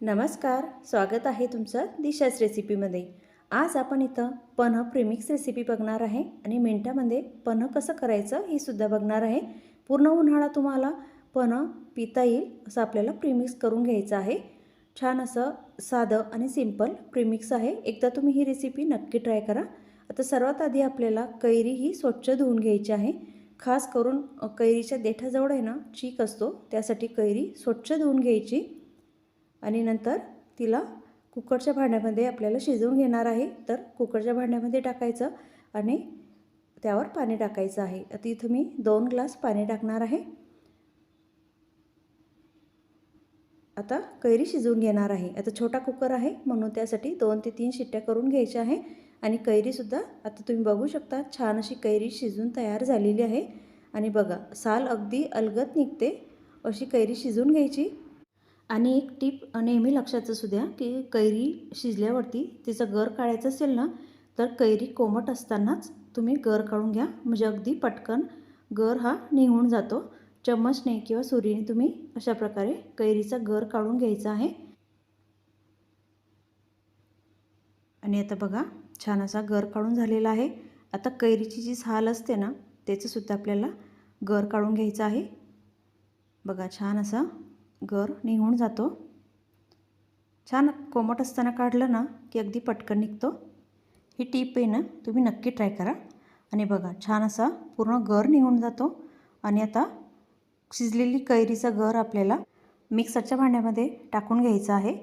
नमस्कार स्वागत आहे तुमचं दिशाच रेसिपीमध्ये. आज आपण इथं पन्ह प्रेमिक्स रेसिपी बघणार आहे आणि मिनटामध्ये पन्ह कसं करायचं हे सुद्धा बघणार आहे. पूर्ण उन्हाळा तुम्हाला पन्ह पिता येईल असं आपल्याला प्रिमिक्स करून घ्यायचं आहे. छान असं साधं आणि सिंपल प्रिमिक्स आहे. एकदा तुम्ही ही रेसिपी नक्की ट्राय करा. आता सर्वात आधी आपल्याला कैरी ही स्वच्छ धुवून घ्यायची आहे. खास करून कैरीच्या देठाजवळ आहे ना चीक असतो त्यासाठी कैरी स्वच्छ धुवून घ्यायची. आणि नंतर तिला कुकरच्या भांड्यामध्ये आपल्याला शिजवून घेणार आहे. तर कुकरच्या भांड्यामध्ये टाकायचं आणि त्यावर पाणी टाकायचं आहे. आता इथं मी दोन ग्लास पाणी टाकणार आहे. आता कैरी शिजवून घेणार आहे. आता छोटा कुकर आहे म्हणून त्यासाठी दोन ते तीन शिट्ट्या करून घ्यायच्या आहे. आणि कैरीसुद्धा आता तुम्ही बघू शकता छान अशी कैरी शिजून तयार झालेली आहे. आणि बघा साल अगदी अलगद निघते अशी कैरी शिजवून घ्यायची. आणि एक टीप नेहमी लक्षात असू द्या की कैरी शिजल्यावरती तिचं गर काढायचं असेल ना तर कैरी कोमट असतानाच तुम्ही गर काढून घ्या. म्हणजे अगदी पटकन गर हा निघून जातो. चम्मचने किंवा सुरीने तुम्ही अशा प्रकारे कैरीचा गर काढून घ्यायचा आहे. आणि आता बघा छान असा गर काढून झालेला आहे. आता कैरीची जी साल असते ना त्याचंसुद्धा आपल्याला गर काढून घ्यायचं आहे. बघा छान असा गर निघून जातो. छान कोमट असताना काढलं ना की अगदी पटकन निघतो. ही टीप आहे ना तुम्ही नक्की ट्राय करा. आणि बघा छान असा पूर्ण गर निघून जातो. आणि आता शिजलेली कैरीचा गर आपल्याला मिक्सरच्या भांड्यामध्ये टाकून घ्यायचा आहे.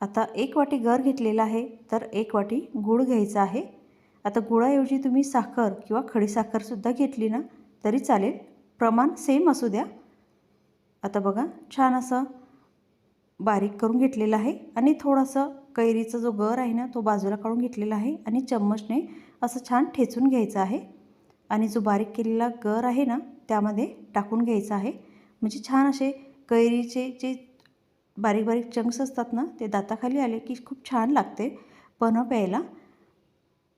आता एक वाटी गर घेतलेला आहे तर एक वाटी गूळ घ्यायचा आहे. आता गुळाऐवजी तुम्ही साखर किंवा खडीसाखरसुद्धा घेतली ना तरी चालेल. प्रमाण सेम असू द्या. आता बघा छान असं बारीक करून घेतलेलं आहे आणि थोडंसं कैरीचा जो गर आहे ना तो बाजूला काढून घेतलेला आहे आणि चम्मचने असं छान ठेचून घ्यायचं आहे. आणि जो बारीक केलेला गर आहे ना त्यामध्ये टाकून घ्यायचा आहे. म्हणजे छान असे कैरीचे जे बारीक बारीक चंक्स असतात ना ते दाताखाली आले की खूप छान लागते पण प्यायला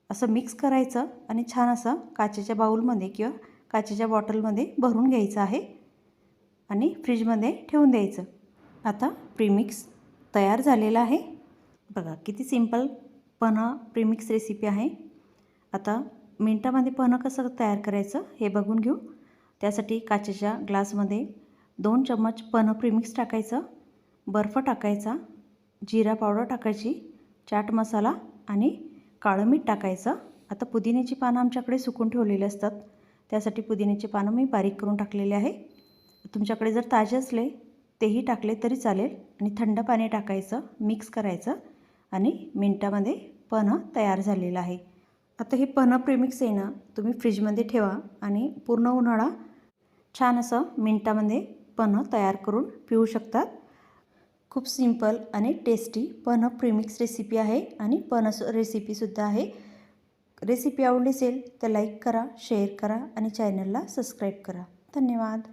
असं मिक्स करायचं आणि छान असं काचेच्या बाऊलमध्ये किंवा काचेच्या बॉटलमध्ये भरून घ्यायचं आहे. आणि फ्रीजमध्ये ठेवून द्यायचं. आता प्रीमिक्स तयार झालेला आहे. बघा किती सिंपल पन्ह प्रीमिक्स रेसिपी आहे. आता मिनटामध्ये पन्हं कसं तयार करायचं हे बघून घेऊ. त्यासाठी काचेच्या ग्लासमध्ये दोन चम्मच पन्ह प्रीमिक्स टाकायचं. बर्फ टाकायचा जिरा पावडर टाकायची चाट मसाला आणि काळं मीठ टाकायचं. आता पुदिन्याची पानं आमच्याकडे सुकून ठेवलेली असतात. त्यासाठी पुदिन्याची पानं मी बारीक करून टाकलेले आहे. तुमच्याकडे जर ताजे असले तेही टाकले तरी चालेल. आणि थंड पाणी टाकायचं मिक्स करायचं. आणि मिनटामध्ये पन्ह तयार झालेलं आहे. आता हे पन्ह प्रिमिक्स आहे ना तुम्ही फ्रीजमध्ये ठेवा आणि पूर्ण उन्हाळा छान असं मिनटामध्ये पन्ह तयार करून पिऊ शकतात. खूप सिंपल आणि टेस्टी पन्ह प्रिमिक्स रेसिपी आहे आणि पन्ह रेसिपीसुद्धा आहे. रेसिपी आवडली असेल तर लाईक करा शेअर करा आणि चॅनलला सबस्क्राईब करा. धन्यवाद.